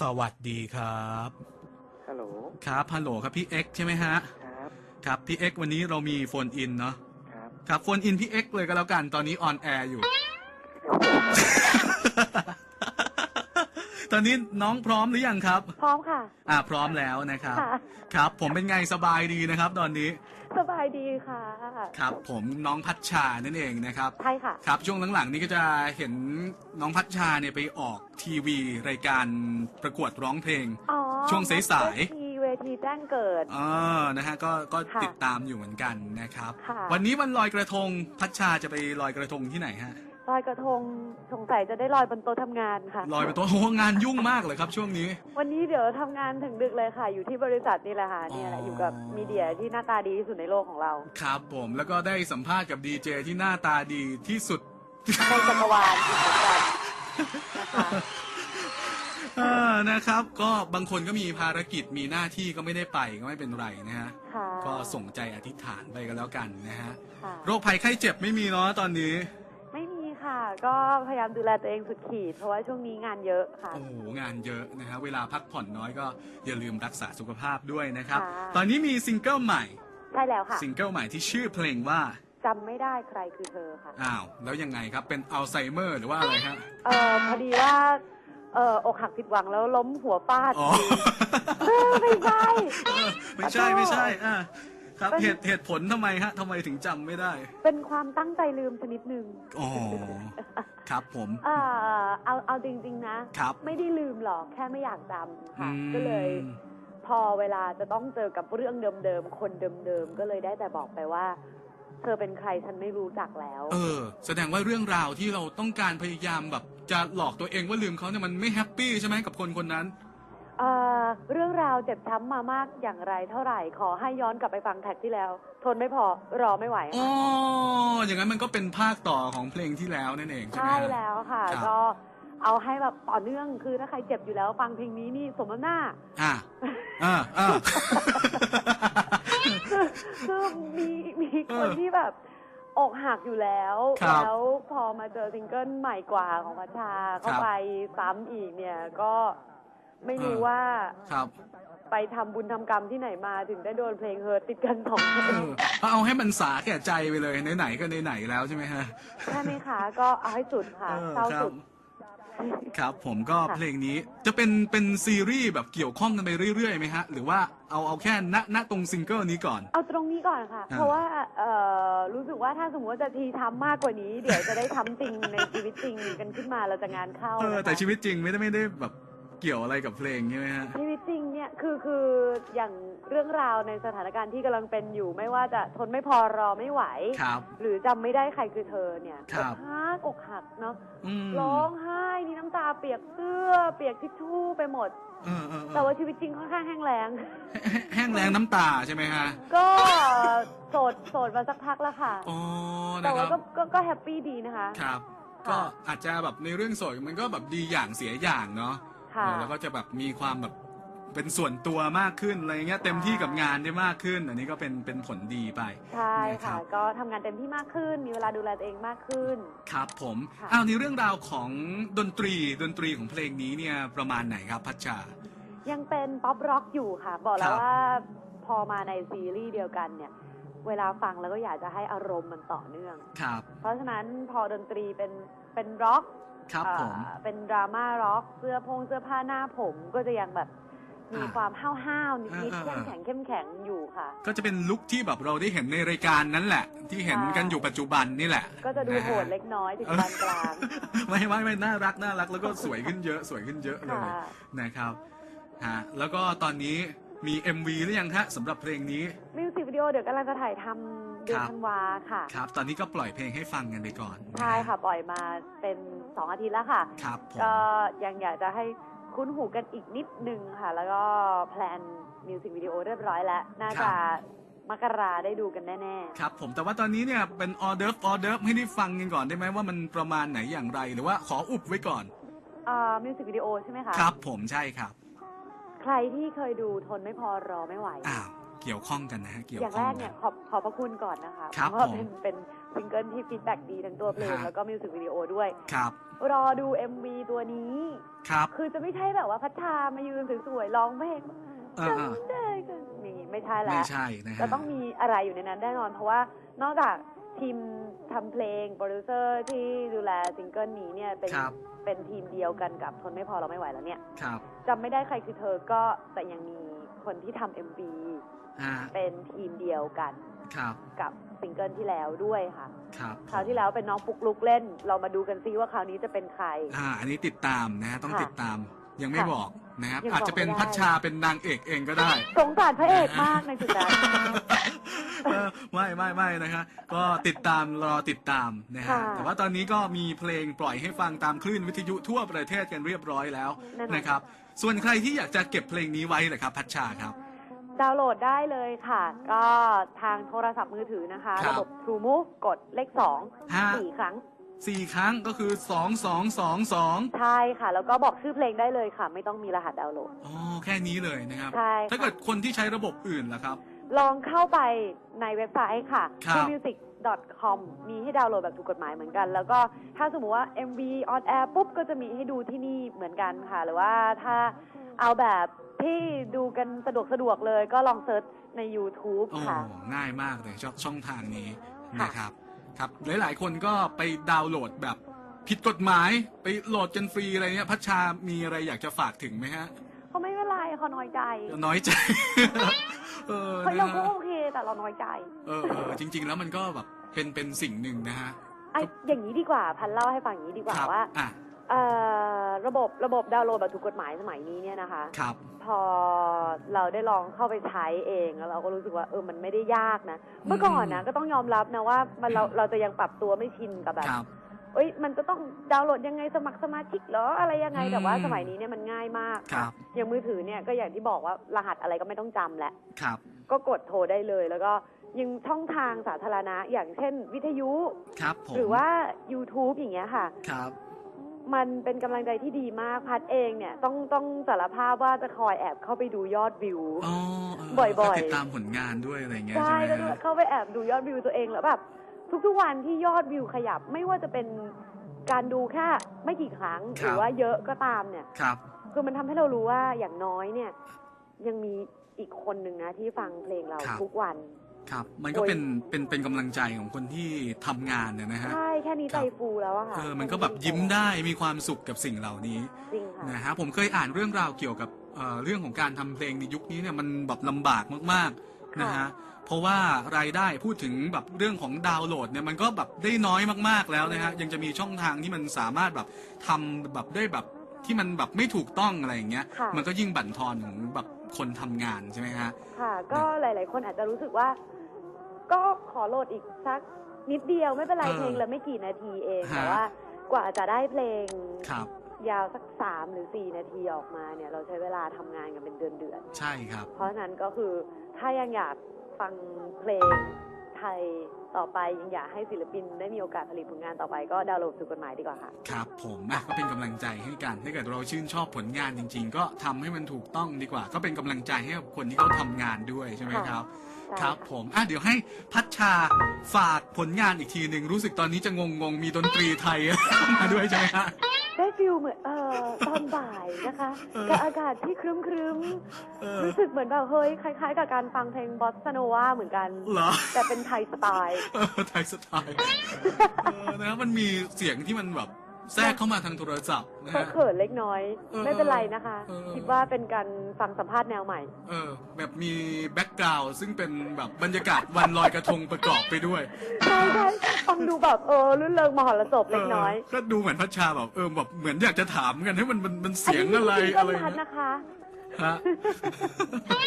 สวัสดีครับ ฮัลโหล ครับฮัลโหลครับพี่เอ็กใช่ไหมฮะ ครับ ครับพี่เอ็กวันนี้เรามีโฟนอินเนาะ ครับ ครับโฟนอินพี่เอ็กเลยก็แล้วกันตอนนี้ออนแอร์อยู่ ตอนนี้น้องพร้อมหรือยังครับ พร้อมค่ะ อ่าพร้อมแล้วนะครับ ค่ะ ครับ ผมเป็นไงสบายดีนะครับ ตอนนี้ สบายดีค่ะ ครับ ผมน้องพัชชานั่นเองนะครับ ใช่ค่ะ ครับ ช่วงหลังๆ นี้ก็จะเห็นน้องพัชชาเนี่ยไปออกทีวีรายการประกวดร้องเพลง อ๋อช่วงสายๆเวทีเวทีแจ้งเกิด เออนะฮะก็ก็ค่ะติดตามอยู่เหมือนกันนะครับ ค่ะ วันนี้วันลอยกระทง พัชชาจะไปลอยกระทงที่ไหนฮะ ลอยกระทงสงสัยจะได้ลอยบนโต๊ะทำงานค่ะ ลอยไปโต๊ะโอ้โหงานยุ่งมากเลยครับช่วงนี้ วันนี้เดี๋ยวทำงานถึงดึกเลยค่ะ อยู่ที่บริษัทนี่แหละค่ะเนี่ยแหละอ๋อออยู่กับมีเดียที่หน้าตาดีที่สุดในโลกของเราครับผมแล้วก็ได้สัมภาษณ์กับดีเจที่หน้าตาดีที่สุด ในจักรวาลอีกเหมือนกันนะคะเออนะครับ ก็บางคนก็มีภารกิจมีหน้าที่ก็ไม่ได้ไปก็ไม่เป็นไรนะฮะค่ะก็ส่งใจอธิษฐานไปกันแล้วกันนะฮะค่ะโรคภัยไข้เจ็บไม่มีเนาะตอนนี้ไม่มีค่ะ ก็พยายามดูแลตัวเองสุดขีด เพราะว่าช่วงนี้งานเยอะค่ะ โอ้โหงานเยอะนะฮะเวลาพักผ่อนน้อยก็อย่าลืมรักษาสุขภาพด้วยนะครับ ค่ะ ตอนนี้มีซิงเกิลใหม่ ใช่แล้วค่ะซิงเกิลใหม่ที่ชื่อเพลงว่า จำไม่ได้ใครคือเธอค่ะ อ้าว แล้วยังไงครับ เป็นอัลไซเมอร์หรือว่าอะไรฮะ เออพอดีว่า เอออกหักผิดหวังแล้วล้มหัวฟาด อ๋อ เออไม่ใช่ เออไม่ใช่ ไม่ใช่อ่า ครับเป็นเหตุเหตุผลทำไมฮะทำไมถึงจำไม่ได้ เป็นความตั้งใจลืมชนิดหนึ่งอ๋อ ครับผม เออเอาเอาจริง ๆ นะ ครับ ไม่ได้ลืมหรอกแค่ไม่อยากจำค่ะ อืม ก็เลย พอเวลาจะต้องเจอกับเรื่องเดิมๆคนเดิมๆก็เลยได้แต่บอกไปว่า เธอเป็นใครฉันไม่รู้จักแล้ว เออ แสดงว่าเรื่องราวที่เราต้องการพยายามแบบจะหลอกตัวเองว่าลืมเขาเนี่ยมันไม่แฮปปี้ใช่ไหมกับคนคนนั้น เอ่อเรื่องราวเจ็บช้ำมามากอย่างไรเท่าไหร่ ขอให้ย้อนกลับไปฟังแท็กที่แล้ว ทนไม่พอรอไม่ไหวอ๋อค่ะอย่างนั้นมันก็เป็นภาคต่อของเพลงที่แล้วนั่นเองใช่ไหมใช่ฮะ แล้วค่ะ ครับ ก็เอาให้แบบต่อเนื่องคือถ้าใครเจ็บอยู่แล้วฟังเพลงนี้นี่สมน้ำหน้า อ่าอ่าอ่า คือคือมีมีคนเออที่แบบอกหักอยู่แล้ว ครับแล้วพอมาเจอซิงเกิลใหม่กว่าของพัชชาเข้าครับ ไปซ้ำอีกเนี่ยก็ ไม่รู้เออว่าครับ ไปทำบุญทำกรรมที่ไหนมาถึงได้โดนเพลงเฮิร์ตติดกันสองเพลเองอเอาให้มันสาแก่ใจไปเลยไหนๆก็ไหนๆแล้วใช่ไหมฮะ ใช่ไหมคะก็เอาให้สุดค่ะเออเศร้าครัสุบดครับผมก็ค่ะ เพลงนี้จะเป็นเป็นซีรีส์แบบเกี่ยวข้องกันไปเรื่อยๆไหมฮะ หรือว่าเอาเอาแค่ณณตรงซิงเกิลนี้ก่อน เอาตรงนี้ก่อนค่ะ อ่า เพราะว่าเอ่อรู้สึกว่าถ้าสมมติว่าจะทีทำมากกว่านี้ เดี๋ยวจะได้ทำจริงในชีวิตจริงกันขึ้นมาเราจะงานเข้าเออนะคะแต่ชีวิตจริงไม่ได้ไม่ได้แบบ เกี่ยวอะไรกับเพลงใช่ไหมฮะ ชีวิตจริงเนี่ยคือคืออย่างเรื่องราวในสถานการณ์ที่กำลังเป็นอยู่ ไม่ว่าจะทนไม่พอรอไม่ไหว ครับ หรือจำไม่ได้ใครคือเธอเนี่ยครับอกหักอกหักเนาะอืมร้องไห้นี่น้ำตาเปียกเสื้อ เปียกทิชชู่ไปหมด เออเออเอแต่อว่าชีวิตจริงค่อนข้างแห้งแล้ง แห้แห้งแรงน้ำตาใช่ไหมฮะก็โสดโสดมาสักพักแล้วค่ะ อ๋อแต่นะคว่ารับก็ก็ก็แฮปปี้ดีนะคะ ครับค่ะก็อาจจะแบบในเรื่องโสดมันก็แบบดีอย่างเสียอย่างเนาะ ค่ะเออแล้วก็จะแบบมีความแบบเป็นส่วนตัวมากขึ้นอะไรเงี้ยเต็มที่กับงานได้มากขึ้น อันนี้ก็เป็นเป็นผลดีไปใช่นะครัค่ะ บ ก็ทำงานเต็มที่มากขึ้น มีเวลาดูแลตัวเองมากขึ้น ครับผมค่ะ อ้าวในเรื่องราวของดนตรีดนตรีของเพลงนี้เนี่ยประมาณไหนครับพัชชา ยังเป็นป๊อปร็อกอยู่ค่ะ บอกแล้ครัวบว่าพอมาในซีรีส์เดียวกันเนี่ย เวลาฟังแล้วก็อยากจะให้อารมณ์มันต่อเนื่อง ครับ เพราะฉะนั้นพอดนตรีเป็นเป็นร็อก ครับเอ่อผม เป็นดราม่าร็อกเสื้อพงเสื้อผ้าหน้าผมก็จะยังแบบมีอ่าความห้าวๆนิดๆอ่าเข้มแข็งเข้มแข็งอยู่ค่ะ ก็จะเป็นลุคที่แบบเราได้เห็นในรายการนั้นแหละ ที่เห็นกันอยู่ปัจจุบันนี่แหละ ก็จะดูนฮโหดเล็กน้อยถึงปานกลาง ไม่ไม่ไม่น่ารักน่ารักแล้วก็สวยขึ้นเยอะสวยขึ้นเยอะเลยค่ะนะครับฮะแล้วก็ตอนนี้มี MV หรือยังฮะสำหรับเพลงนี้มิวสิกวิดีโอเดี๋ยวกำลังจะถ่ายทำ เดือนครับ ธันวาค่ะ ครับ ตอนนี้ก็ปล่อยเพลงให้ฟังกันไปก่อนใช่ค่ะ ปล่อยมาเป็นสองอาทิตย์แล้วค่ะ ครับผมก็ยังอยากจะให้คุ้นหูกันอีกนิดนึงค่ะ แล้วก็แพลนมิวสิกวิดีโอเรียบร้อยแล้ว น่าจะมกราได้ดูกันแน่ครับ ผมแต่ว่าตอนนี้เนี่ยเป็นออเดิร์ฟออเดิร์ฟให้ได้ฟังกันก่อนได้ไหมว่ามันประมาณไหนอย่างไร หรือว่าขออุบไว้ก่อนๆอ่ามิวสิกวิดีโอใช่ไหมคะ ครับ ผมใช่ครับ ใครที่เคยดูทนไม่พอรอไม่ไหว อ้าว เกี่ยวข้องกันนะฮะเกี่ยวอย่างข้แรองกกัเนี่น ยขอบขอบพระคุณก่อนนะคะครับเพราะว่าผมเป็นเป็นซิงเกิลที่ฟีดแบ็กดีทั้งตัวเพลงฮะ แล้วก็มิวสิกวิดีโอด้วย ครับรอดู MV ตัวนี้ ครับ คือจะไม่ใช่แบบว่าพัชชามายืนสวยๆร้องเพลงเออเออ จำได้กันนี่ไม่ใช่แล้ไม่ว ใช่นะฮะ จะต้องมีอะไรอยู่ในนั้นแน่นอน เพราะว่านอกจากทีมทำเพลงโปรดิวเซอร์ที่ดูแลซิงเกิลนี้เนี่ยเป็นครับ เป็นทีมเดียวกันกับทนไม่พอเราไม่ไหวแล้วเนี่ยครับ จำไม่ได้ใครคือเธอก็แต่ยังมีคนที่ทำ MV ฮะเป็นทีมเดียวกันครับกับซิงเกิลที่แล้วด้วยค่ะ ครับคราวที่แล้วเป็นน้องปุกลุกเล่น เรามาดูกันซิว่าคราวนี้จะเป็นใคร อ่า อันนี้ติดตามนะฮะต้องค่ะติดตามยังไม่ค่ะบอกนะครับยังบอกอาจจะเป็นไม่ได้ พัชชาเป็นนางเอกเองก็ได้ สงสารพระเอกมากในจุดนั้น เออไม่ไม่ไม่นะคะก็ติดตามรอติดตามนะฮะค่ะแต่ว่าตอนนี้ก็มีเพลงปล่อยให้ฟังตามคลื่นวิทยุทั่วประเทศกันเรียบร้อยแล้วแน่นอนนะครับ ส่วนใครที่อยากจะเก็บเพลงนี้ไว้เลยครับ พัชชาครับ ดาวน์โหลดได้เลยค่ะ ก็ทางโทรศัพท์มือถือนะคะ ครับ ระบบ True Move กดเลขสองห้าสี่ครั้ง สี่ครั้งก็คือสองสองสองสองใช่ค่ะ แล้วก็บอกชื่อเพลงได้เลยค่ะ ไม่ต้องมีรหัสดาวน์โหลด อ๋อแค่นี้เลยนะครับ ใช่ค่ะ ถ้าเกิดคนที่ใช้ระบบอื่นล่ะครับ ลองเข้าไปในเว็บไซต์ค่ะ ครับ truemusic.com มีให้ดาวน์โหลดแบบถูกกฎหมายเหมือนกัน แล้วก็ถ้าสมมติว่า MV on air ปุ๊บก็จะมีให้ดูที่นี่เหมือนกันค่ะ หรือว่าถ้าเอาแบบ ที่ดูกันสะดวกสะดวกเลยก็ลองเซิร์ชใน YouTube โอ้ค่ะ ง่ายมากเลยช่องช่องทางนี้ค่ะ นะครับ ครับ หลาย ๆ คนก็ไปดาวน์โหลดแบบผิดกฎหมายไปโหลดกันฟรีอะไรเงี้ยพัชชามีอะไรอยากจะฝากถึงไหมฮะ เขาไม่เป็นไรเขาน้อยใจน้อยใจ เออเฮ้ยนะเราก็ฮะโอเคแต่เราน้อยใจเออเออจริง ๆ แล้วมันก็แบบเป็นเป็นสิ่งหนึ่งนะฮะไอ้อย่างนี้ดีกว่า พันเล่าให้ฟังอย่างนี้ดีกว่าครับว่า อะ เอ่อ ระบบระบบดาวน์โหลดแบบถูกกฎหมายสมัยนี้เนี่ยนะคะ ครับ พอเราได้ลองเข้าไปใช้เองแล้วเราก็รู้สึกว่าเออมันไม่ได้ยากนะ เมื่อก่อนนะก็ต้องยอมรับนะว่ามันเราเราจะยังปรับตัวไม่ชินกับแบบครับเอ้ยมันจะต้องดาวน์โหลดยังไงสมัครสมาชิกเหรออะไรยังไงอืมแต่ว่าสมัยนี้เนี่ยมันง่ายมากครับ อย่างมือถือเนี่ยก็อย่างที่บอกว่ารหัสอะไรก็ไม่ต้องจำแหละครับ ก็กดโทรได้เลยแล้วก็ยังช่องทางสาธารณะอย่างเช่นวิทยุ ครับผมหรือว่า YouTube อย่างเงี้ยค่ะ ครับ มันเป็นกำลังใจที่ดีมากพัดเองเนี่ยต้องต้องสารภาพว่าจะคอยแอบเข้าไปดูยอดวิว อ๋อเบ่อยๆ ก็ติดตามผลงานด้วยอะไรเงี้ยใช่ใช่ไหมก็ฮะ เข้าไปแอบดูยอดวิวตัวเองแล้วแบบทุกๆวันที่ยอดวิวขยับไม่ว่าจะเป็นการดูแค่ไม่กี่ครั้งหรือว่าเยอะก็ตามเนี่ย ครับ คือมันทำให้เรารู้ว่าอย่างน้อยเนี่ย ยังมีอีกคนหนึ่งนะที่ฟังเพลงเราครับ ทุกวัน ครับ มันก็โอ้ยเป็นเป็นเป็นกำลังใจของคนที่ทำงานเนี่ยนะฮะ ใช่แค่นี้คใจรับฟูแล้วอะค่ะเออมันก็แบบยิ้มได้มีความสุขกับสิ่งเหล่านี้จริงค่ะนะฮะผมเคยอ่านเรื่องราวเกี่ยวกับเอ่อเรื่องของการทำเพลงในยุคนี้เนี่ยมันแบบลำบากมากๆนะฮะเพราะว่ารายได้พูดถึงแบบเรื่องของดาวน์โหลดเนี่ยมันก็แบบได้น้อยมากๆแล้วนะฮะยังจะมีช่องทางที่มันสามารถแบบทำแบบได้แบบที่มันแบบไม่ถูกต้องอะไรอย่างเงี้ย ค่ะ มันก็ยิ่งบั่นทอนของแบบ คนทำงานใช่ไหมฮะ ค่ะ ก็หลาย ๆ คนอาจจะรู้สึกว่า ก็ขอโหลดอีกสักนิดเดียวไม่เป็นไรเออเพลงละไม่กี่นาทีเองฮะ แต่ว่ากว่าจะได้เพลงครับ ยาวสักสามหรือสี่นาทีออกมาเนี่ย เราใช้เวลาทำงานกันเป็นเดือนเดือนใช่ครับๆเพราะฉะนั้นก็คือถ้ายังอยากฟังเพลงไทยต่อไปยังอยากให้ศิลปินได้มีโอกาสผลิตผลงานต่อไปก็ดาวน์โหลดถูกกฎหมายดีกว่าค่ะ ครับผมอะก็เป็นกำลังใจให้กัน ถ้าเกิดเราชื่นชอบผลงานจริง ๆ ก็ทำให้มันถูกต้องดีกว่า ก็เป็นกำลังใจให้กับคนที่เขาทำงานด้วยใช่ไหมครับ ใช่ครับผมอะเดี๋ยวให้พัชชาฝากผลงานอีกทีหนึ่งรู้สึกตอนนี้จะงงงๆมีดนตรีไทย มาด้วยใช่ไหมฮะ ได้ฟิลเหมือนเอ่อตอนบ่ายนะคะเออกับอากาศที่ครึ้มครึ้มๆเออ รู้สึกเหมือนแบบเฮ้ยคล้าย ๆ กับการฟังเพลงบอสซาโนวาเหมือนกัน เหรอ แต่เป็นไทยสไตล์ เออไทยสไตล์เออนะมันมีเสียงที่มันแบบ แทรกเข้ามาทางโทรศัพท์นะก็ฮะ เขินเล็กน้อย เออไม่เป็นไรนะคะ เออ คิดว่าเป็นการฟังสัมภาษณ์แนวใหม่ เออแบบมีแบ็กกราวด์ซึ่งเป็นแบบบรรยากาศวันลอยกระทงประกอบไปด้วยใช่ใช่ฟังดูแบบเออรื่นเริงมหรสพเล็กน้อยก็ดูเหมือนพัชชาแบบเออแบบเหมือนอยากจะถามกันให้มันมันมันเสียงอะไรนนี้จงๆอะไรก็ทันนะนะคะ ฮะ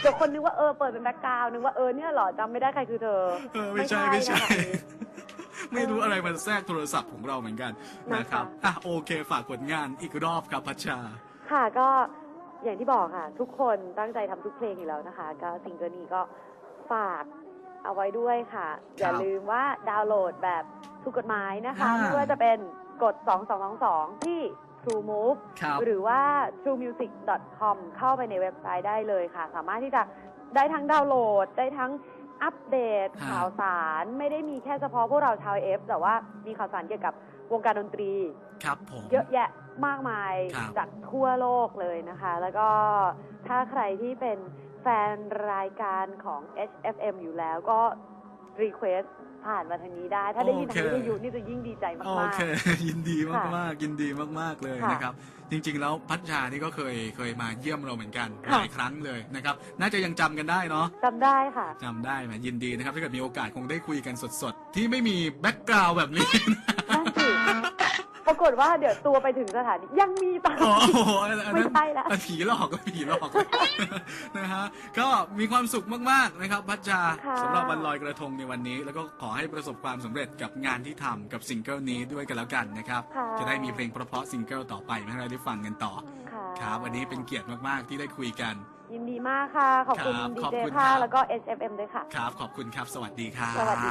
เดี๋ยวคนนึกว่าเออเปิดเป็นแบ็กกราวน์นึกว่าเออเนี่ยเหรอจำไม่ได้ใครคือเธอเออไม่ใช่ไม่ใช่ นะคะ ไม่รู้อะไรมันแทรกโทรศัพท์ของเราเหมือนกันนะครับนะคะ อะโอเคฝากผลงานอีกรอบครับพัชชา ค่ะก็อย่างที่บอกค่ะ ทุกคนตั้งใจทำทุกเพลงอยู่แล้วนะคะ ก็ซิงเกิลนี้ก็ฝากเอาไว้ด้วยค่ะ อย่าลืมว่าดาวน์โหลดแบบถูกกฎหมายนะคะอ่า ไม่ว่าจะเป็นกด 2222 ที่ True Move ครับ หรือว่า truemusic.com เข้าไปในเว็บไซต์ได้เลยค่ะ สามารถที่จะได้ทั้งดาวน์โหลด ได้ทั้ง อัปเดตฮะ ข่าวสารไม่ได้มีแค่เฉพาะพวกเราชาวเอฟแต่ว่ามีข่าวสารเกี่ยวกับวงการดนตรี ครับผม เยอะแยะมากมายครับ จากทั่วโลกเลยนะคะ แล้วก็ถ้าใครที่เป็นแฟนรายการของ HFM อยู่แล้วก็รีเควส ผ่านมาทางนี้ได้ ถ้าได้ยินทางวิทยุนี่จะยิ่งดีใจโอมากเคยินดีค่ะมากๆ ยินดีมากๆเลยค่ะนะครับ จริงๆ แล้วพัชชานี่ก็เคยเคยมาเยี่ยมเราเหมือนกันค่ะหลายครั้งเลยนะครับ น่าจะยังจำกันได้เนาะๆจำได้ค่ะจำได้ไหมยินดีนะครับถ้าเกิดมีโอกาสคงได้คุยกันสดๆ ที่ไม่มีแบ็กกราวด์แบบนี้นั่นสิปรากฏว่าเดี๋ยวตัวไปถึงสถานียังมีต่อโอ้โหอันนั้นไม่ใช่ละ อันผีหลอกก็ผีหลอกนะฮะก็มีความสุขมากๆนะครับพัชชาค่ะ สำหรับวันลอยกระทงในวันนี้ แล้วก็ขอให้ประสบความสำเร็จกับงานที่ทำกับซิงเกิลนี้ด้วยกันแล้วกันนะครับค่ะจะได้มีเพลงเพราะๆซิงเกิลต่อไปมาให้เราได้ฟังกันต่อค่ะครับวันนี้เป็นเกียรติมากๆที่ได้คุยกัน ยินดีมากค่ะ ขอบคุณครับดีขอบเจคุณค่ะครับแล้วก็ HFM ด้วยค่ะ ครับขอบคุณครับ สวัสดีครับ สวัสดี